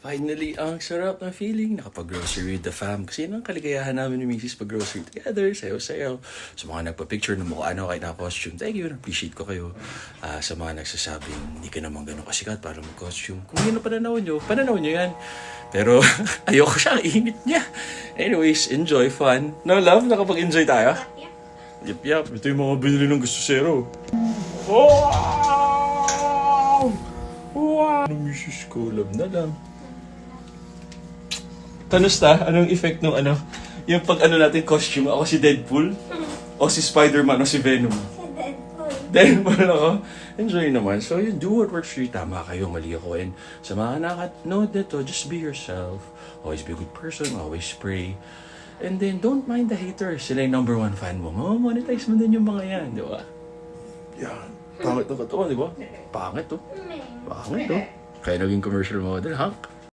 Finally, ang sarap ng feeling nakapag-grocery with the fam. Kasi yun ang kaligayahan namin ni Mrs. pag-grocery together, sayo-sayo. Sa mga nagpa-picture ng mukha ano kahit naka-costume, thank you, appreciate ko kayo. Ah, sa mga nagsasabing, hindi ka naman ganun kasikat para mag-costume. Kung yun ang pananaw nyo, pananaw nyo yan. Pero ayoko siya, ang init niya. Anyways, enjoy, fun. No, love, nakapag-enjoy tayo? Yep, yep. Ito yung mga binili ng gusto zero. Wow! Wow! Mrs. love na lang. Kanusta? Anong effect nung ano? Yung pag ano natin costume, ako si Deadpool? O si Spider-Man o si Venom? Sa Deadpool. Deadpool ako. Enjoy naman. So yun, do what works for you. Tama kayo, mali ako. And sa mga nakanood nito, just be yourself. Always be a good person. Always pray. And then, don't mind the haters. Sila yung number one fan mo. Mamamonetize mo din yung mga yan, di ba? Yan. Pangit na katawan, di ba? Pangit to. Pangit to. Kaya naging commercial model, Hank.